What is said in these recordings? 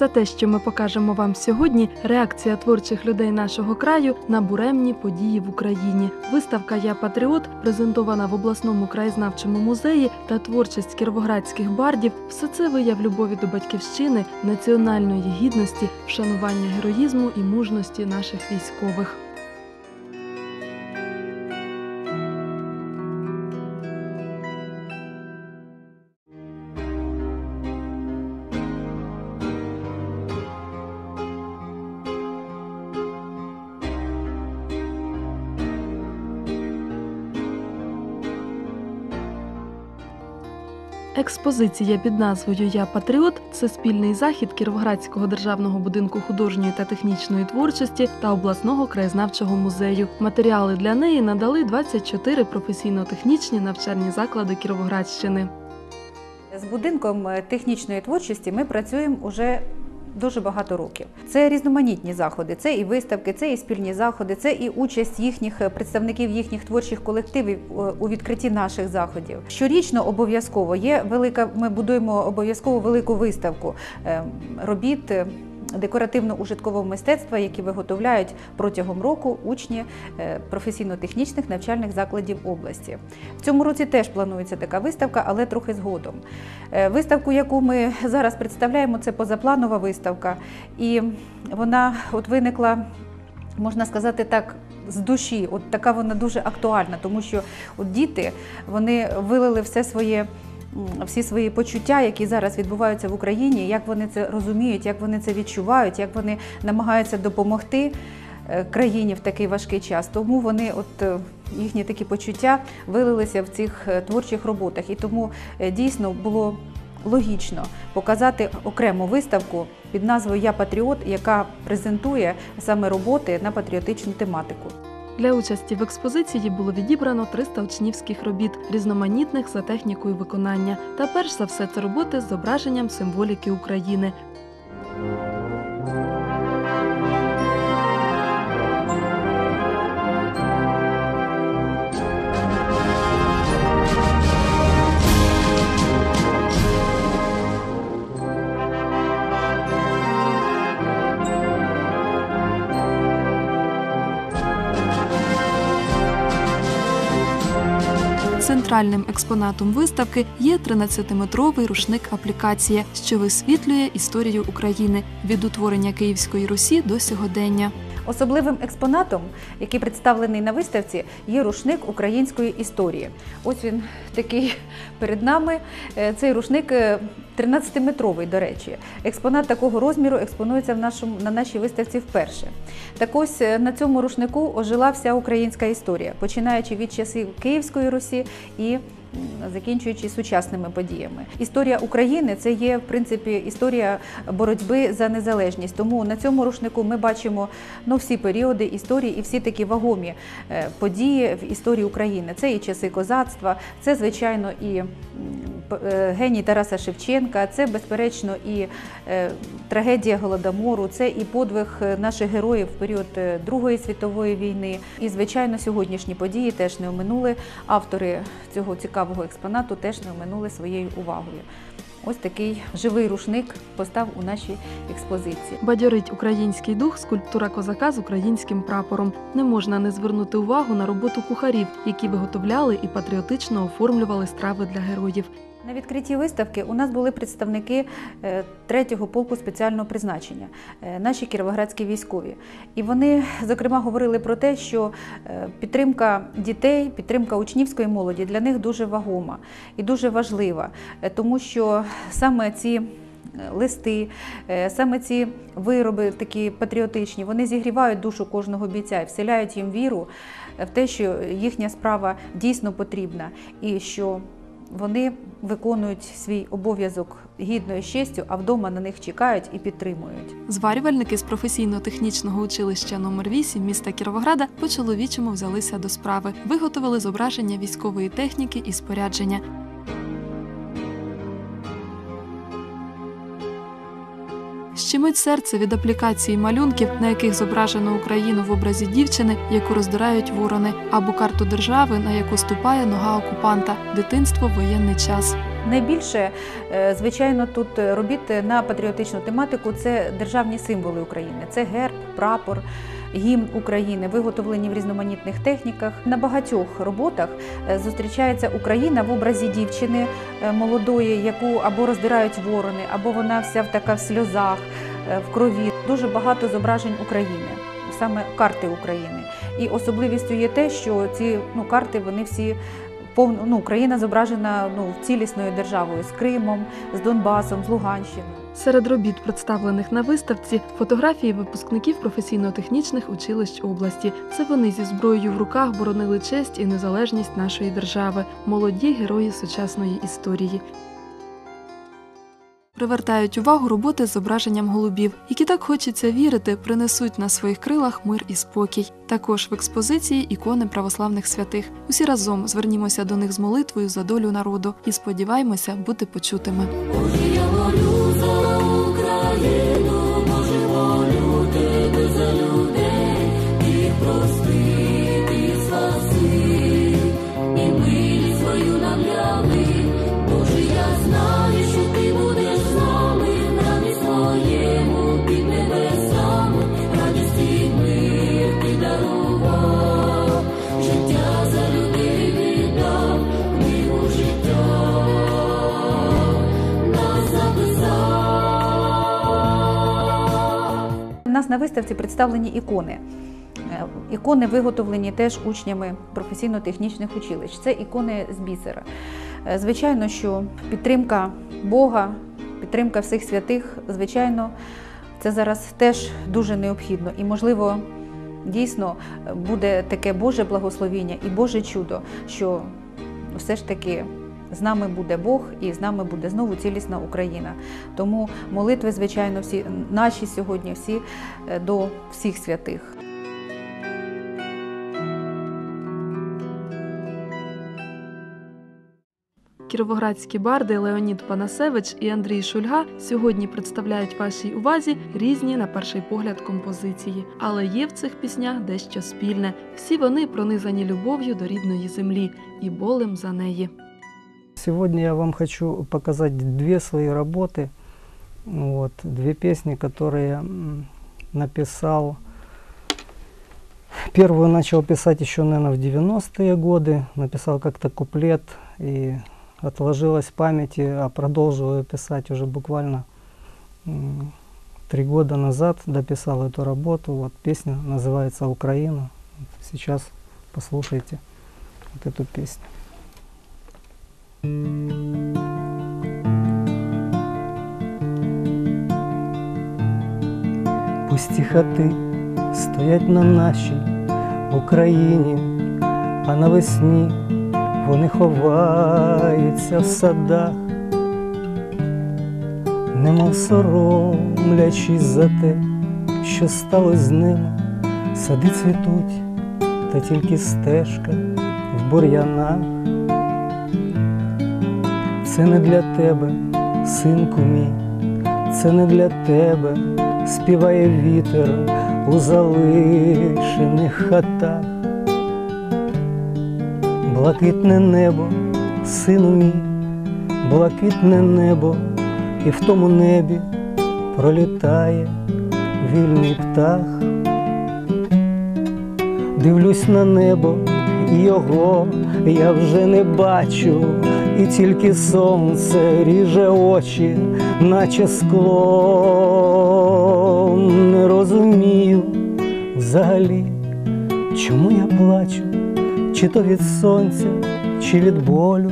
Все те, що ми покажемо вам сьогодні, реакція творчих людей нашого краю на буремні події в Україні. Виставка Я патріот, презентована в обласному краєзнавчому музеї та творчість кіровоградських бардів. Все це вияв любові до батьківщини, національної гідності, вшанування героїзму і мужності наших військових. Експозиція під назвою Я Патріот це спільний захід Кіровоградського державного будинку художньої та технічної творчості та обласного краєзнавчого музею. Матеріали для неї надали 24 професійно-технічні навчальні заклади Кіровоградщини. З будинком е, технічної творчості ми працюємо уже дуже багато років. Це різноманітні заходи, це і виставки, це і спільні заходи, це і участь їхніх е, представників їхніх творчих колективів е, у відкритті наших заходів. Щорічно обов'язково є велика. Ми будуємо обов'язково велику виставку е, робіт. Декоративно-ужиткового мистецтва, які виготовляють протягом року учні е, професійно-технічних навчальних закладів області. В цьому році теж планується така виставка, але трохи згодом. Е, Виставку, яку ми зараз представляємо, це позапланова виставка, і вона от виникла, можна сказати так. З душі, от така вона дуже актуальна, тому що от діти вони вилили все своє, всі свої почуття, які зараз відбуваються в Україні, як вони це розуміють, як вони це відчувають, як вони намагаються допомогти е, країні в такий важкий час. Тому вони, от е, їхні такі почуття вилилися в цих е, творчих роботах. І тому дійсно було логічно показати окрему виставку під назвою Я Патріот, яка презентує саме роботи на патріотичну тематику. Для участі в експозиції було відібрано 300 учнівських робіт, різноманітних за технікою виконання. Та перш за все це роботи з зображенням символіки України. Центральним експонатом виставки є 13-метровий рушник аплікація, що висвітлює історію України від утворення Київської Русі до сьогодення. Особливим експонатом, який представлений на виставці, є рушник української історії. Ось він такий перед нами. Е, Цей рушник е, 13-метровий, до речі. Експонат такого розміру експонується в нашому, на нашій виставці вперше. Так ось е, на цьому рушнику ожила вся українська історія, починаючи від часів Київської Русі і закінчуючи сучасними подіями. Історія України це є в принципі історія боротьби за незалежність. Тому на цьому рушнику ми бачимо ну, всі періоди історії і всі такі вагомі е, події в історії України. Це і часи козацтва, це звичайно і е, геній Тараса Шевченка, це безперечно і е, трагедія голодомору, це і подвиг наших героїв в період Другої світової війни. І звичайно, сьогоднішні події теж не оминули. Автори цього цікавого експонату теж не оминули своєю увагою. Ось такий живий рушник постав у нашій експозиції. Бадьорить український дух скульптура козака з українським прапором. Не можна не звернути увагу на роботу кухарів, які виготовляли і патріотично оформлювали страви для героїв. На відкритті виставки у нас були представники е, третього полку спеціального призначення, е, наші кіровоградські військові. І вони, зокрема, говорили про те, що е, підтримка дітей, підтримка учнівської молоді для них дуже вагома і дуже важлива, е, тому що саме ці е, листи, е, саме ці вироби такі патріотичні, вони зігрівають душу кожного бійця і вселяють їм віру е, в те, що їхня справа дійсно потрібна і що вони виконують свій обов'язок гідно і з честю, а вдома на них чекають і підтримують. Зварювальники з професійно-технічного училища номер 8 міста Кіровограда по чоловічому взялися до справи, виготовили зображення військової техніки і спорядження. Щемить серце від аплікації малюнків, на яких зображено Україну в образі дівчини, яку роздирають ворони, або карту держави, на яку ступає нога окупанта, дитинство воєнний час. Найбільше, е, звичайно, тут робіт на патріотичну тематику це державні символи України. Це герб, прапор, гімн України, виготовлені в різноманітних техніках. На багатьох роботах е, зустрічається Україна в образі дівчини е, молодої, яку або роздирають ворони, або вона вся в така в сльозах, е, в крові. Дуже багато зображень України, саме карти України. І особливістю є те, що ці ну, карти вони всі повно ну, Україна зображена ну, цілісною державою з Кримом, з Донбасом, з Луганщиною. Серед робіт, представлених на виставці, фотографії випускників професійно-технічних училищ області. Це вони зі зброєю в руках боронили честь і незалежність нашої держави, молоді герої сучасної історії. Привертають увагу роботи з зображенням голубів, які так хочеться вірити, принесуть на своїх крилах мир і спокій. Також в експозиції ікони православних святих. Усі разом звернімося до них з молитвою за долю народу і сподіваємося бути почутими. На виставці представлені ікони. Е, Ікони виготовлені теж учнями професійно-технічних училищ. Це ікони з бісера. Е, Звичайно, що підтримка Бога, підтримка всіх святих, звичайно, це зараз теж дуже необхідно. І, можливо, дійсно е, буде таке Боже благословіння і Боже чудо, що все ж таки з нами буде Бог і з нами буде знову цілісна Україна. Тому молитви, звичайно, всі наші сьогодні, всі е, до всіх святих. Кіровоградські барди Леонід Панасевич і Андрій Шульга сьогодні представляють вашій увазі різні, на перший погляд, композиції. Але є в цих піснях дещо спільне. Всі вони пронизані любов'ю до рідної землі і болем за неї. Сегодня я вам хочу показать две свои работы. Вот, две песни, которые написал. Первую начал писать еще, наверное, в 90-е годы. Написал как-то куплет и отложилось в памяти, а продолжил ее писать уже буквально три года назад. Дописал эту работу. Вот песня называется «Украина». Сейчас послушайте вот эту песню. Пусті хати стоять на нашій Україні, а навесні вони ховаються в садах, немов соромлячись за те, що сталося з ними, сади цвітуть, та тільки стежка в бур'янах. Це не для тебе, синку мій, це не для тебе, співає вітер у залишених хатах. Блакитне небо, сину мій, блакитне небо, і в тому небі пролітає вільний птах. Дивлюсь на небо, його я вже не бачу, і тільки сонце ріже очі, наче скло. Не розумію взагалі, чому я плачу, чи то від сонця, чи від болю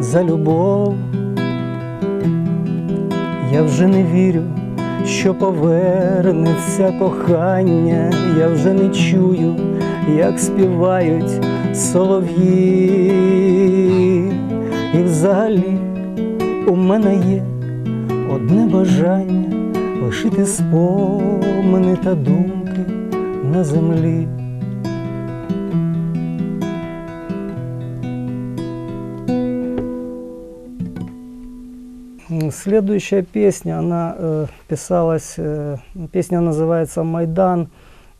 за любов. Я вже не вірю, що повернеться кохання, я вже не чую, як співають солов'ї. І взагалі у мене є одне бажання лишити спомини та думки на землі. М, Следующая песня, она э, писалась, э, песня называется «Майдан».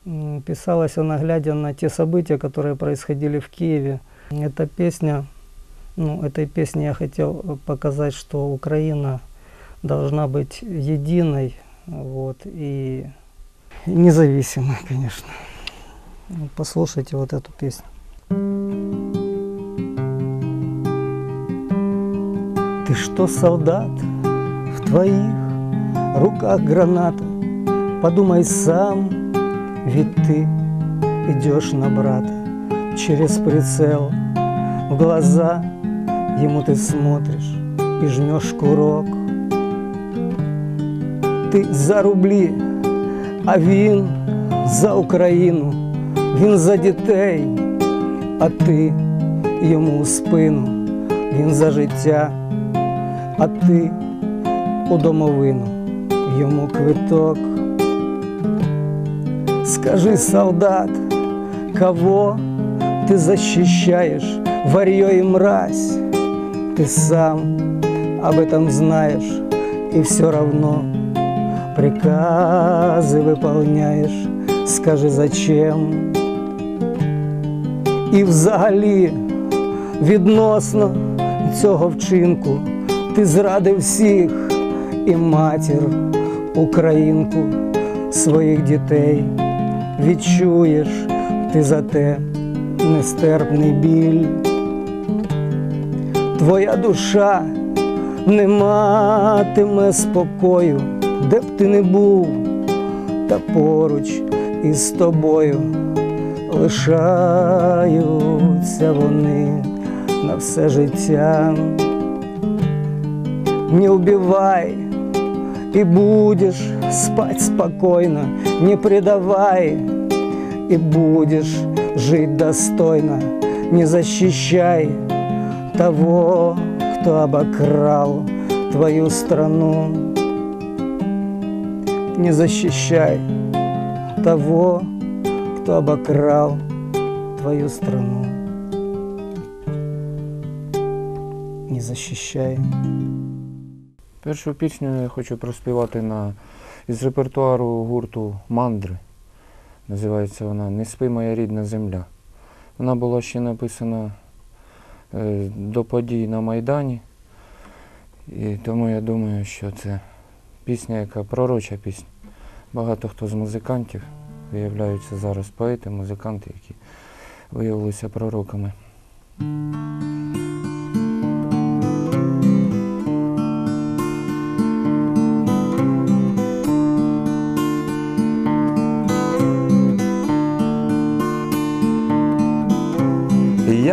М, Писалась она, глядя на те события, которые происходили в Киеве. Эта песня Ну, этой песней я хотел э, показать, что Украина должна быть единой, вот, и независимой, конечно. Ну, Послушайте вот эту песню. Ты что, солдат? В твоих руках граната. Подумай сам, ведь ты идешь на брата через прицел. В глаза ему ты смотришь и жмешь курок. Ти за рублі, а він за Україну, він за дітей, а ти йому у спину, він за життя, а ти у домовину, йому квиток. Скажи, солдат, кого ты защищаешь, варьё и мразь? Ты сам об этом знаешь и все равно приказы выполняешь. Скажи, зачем? І взагалі відносно цього вчинку ти зрадив всіх і матір, українку, своїх дітей. Відчуєш ти за те нестерпний біль. Твоя душа не матиме спокою, де б ти не був, та поруч із тобою лишаються вони на все життя. Не убивай, и будешь спать спокойно, не предавай, и будешь жить достойно, не защищай того, кто обокрал твою страну. Не защищай того, кто обокрал твою страну. Не защищай. Першу пісню я хочу проспівати на, із репертуару гурту Мандри. Називається вона Не спи моя рідна земля. Вона була ще написана до подій на Майдані. І тому я думаю, що це пісня, яка пророча пісня. Багато хто з музикантів виявляються зараз поети, музиканти, які виявилися пророками.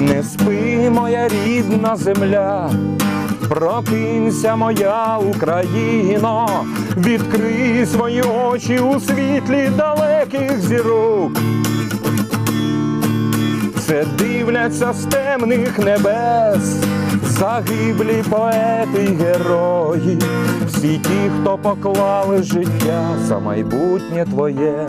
Не спи, моя рідна земля, прокинься, моя Україно, відкрий свої очі у світлі далеких зірок. Це дивляться з темних небес, загиблі поети й герої, всі ті, хто поклали життя за майбутнє твоє.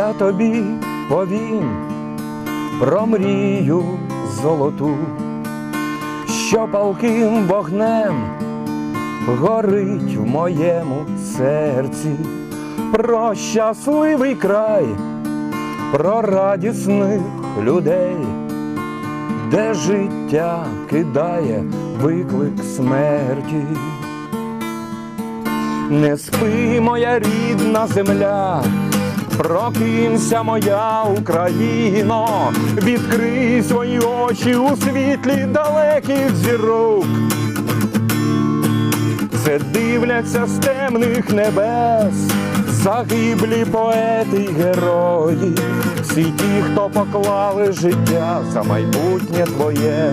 Я тобі повім про мрію золоту, що палким вогнем горить в моєму серці, про щасливий край, про радісних людей, де життя кидає виклик смерті. Не спи, моя рідна земля, прокинься, моя Україно, відкрий свої очі у світлі далеких зірок. Це дивляться з темних небес, загиблі поети й герої, всі ті, хто поклали життя за майбутнє твоє.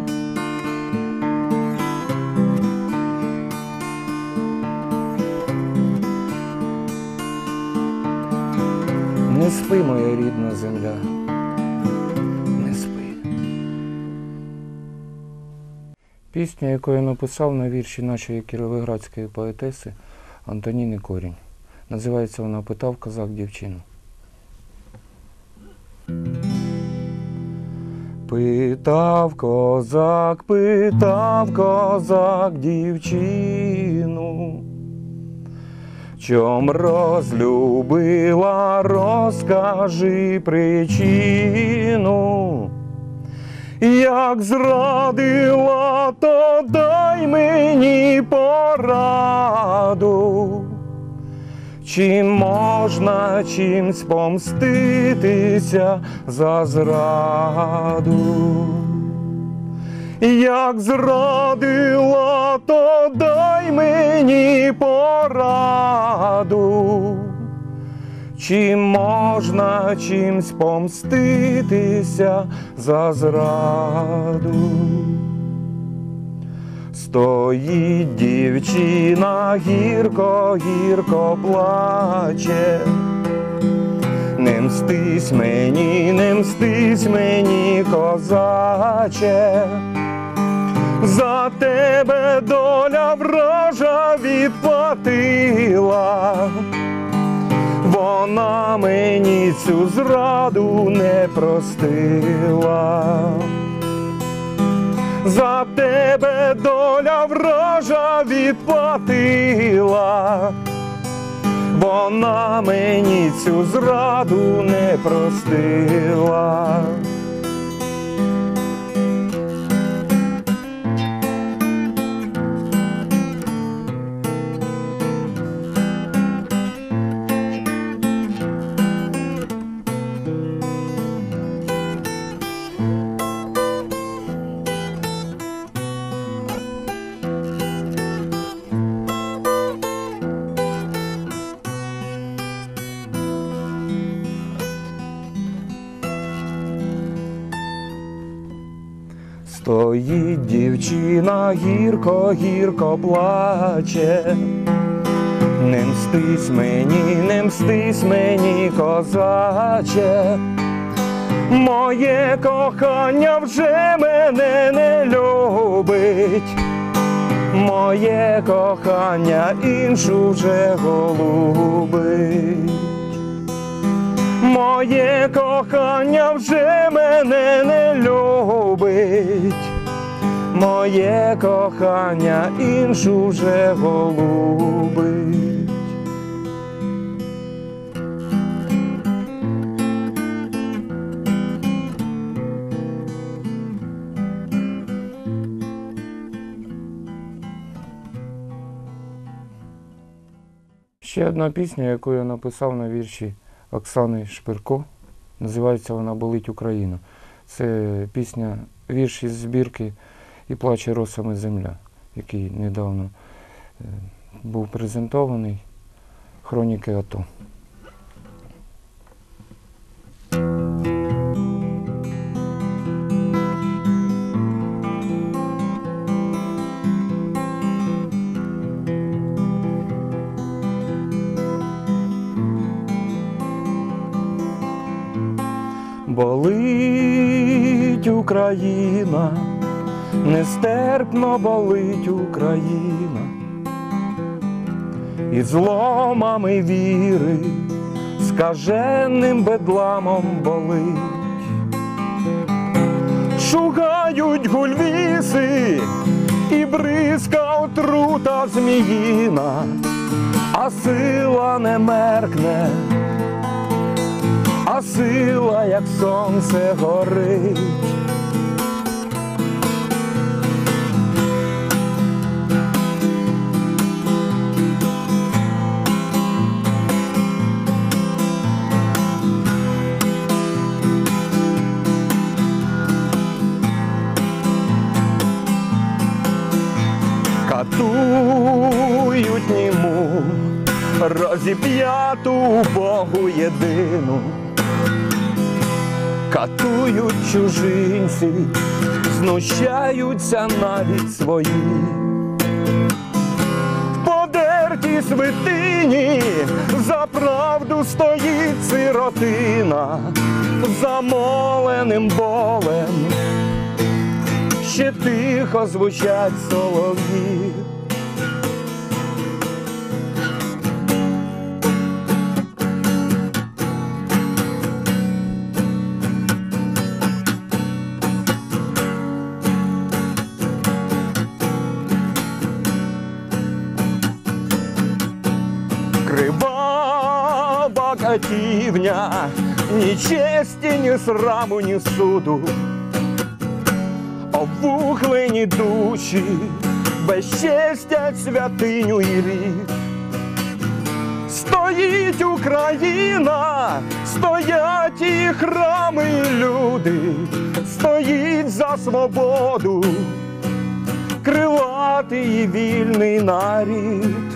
Спи, моя рідна земля, не спи. Пісня, яку я написав на вірші нашої кіровоградської поетеси Антоніни Корінь. Називається вона Питав козак дівчину. Питав козак, питав козак дівчину. Чом розлюбила, розкажи причину. Як зрадила, то дай мені пораду. Чи можна чимсь помститися за зраду? Як зрадила, то дай мені пораду. Чи можна чимсь помститися за зраду? Стоїть дівчина гірко, гірко плаче. Не мстись мені, не мстись мені, козаче. За тебе доля вража відплатила. Вона мені цю зраду не простила. За тебе доля вража відплатила. Вона мені цю зраду не простила. Стоїть дівчина гірко, гірко плаче. Не мстись мені, не мстись мені, козаче. Моє кохання вже мене не любить. Моє кохання іншу вже голубить. Моє кохання вже мене не любить. Моє кохання іншу вже голубить. Ще одна пісня, яку я написав на вірші Оксани Шпирко. Називається вона Болить Україна. Це пісня, вірш із збірки І плаче росами земля, який недавно е, був презентований. Хроніки АТО. Україна, нестерпно болить Україна, і зломами віри, скаженним бедламом болить. Шугають гульвіси і бризка отрута зміїна, а сила не меркне, сила, як сонце горить. Катують німу, розіп'яту Богу єдину, катують чужинці, знущаються навіть свої. В подертій святині за правду стоїть сиротина, замоленим болем ще тихо звучать солов'ї. Катівня, ні честі, ні сраму, ні суду обвуглені душі, безчестять святиню і рід. Стоїть Україна, стоять і храми, і люди, стоїть за свободу, крилатий і вільний нарід.